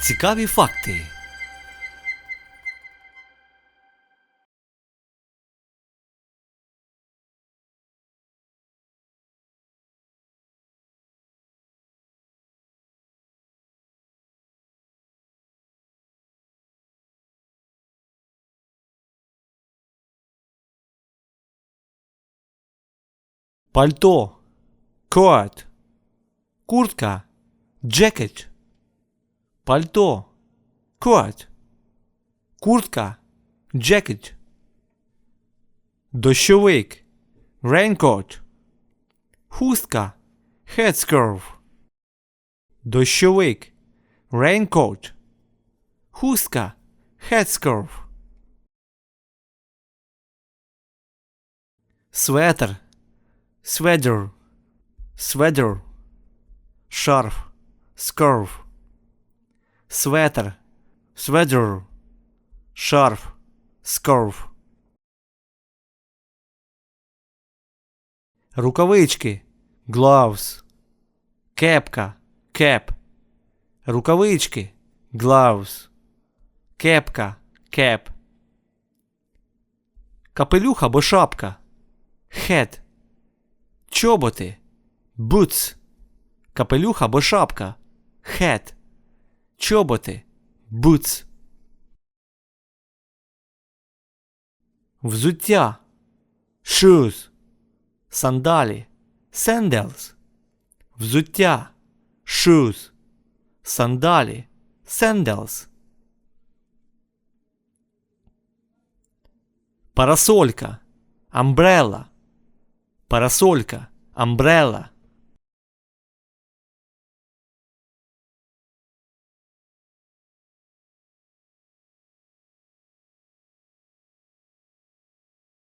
Цікаві факти. Пальто. Coat. Куртка. Jacket. Пальто. Coat. Куртка. Jacket. Дощовик. Raincoat. Хустка. Headscarf. Дощовик. Raincoat. Хустка. Headscarf. Светр. Sweater. Sweater. Шарф. Scarf. Светр. Sweater. Шарф. Scarf. Рукавички. Gloves. Кепка. Cap. Рукавички. Gloves. Кепка. Cap. Капелюх або шапка. Hat. Чоботи. Boots. Капелюх або шапка. Hat. Чоботи. Boots. Взуття. Shoes. Сандалі. Sandals. Взуття. Shoes. Сандалі. Sandals. Парасолька. Umbrella. Парасолька. Umbrella.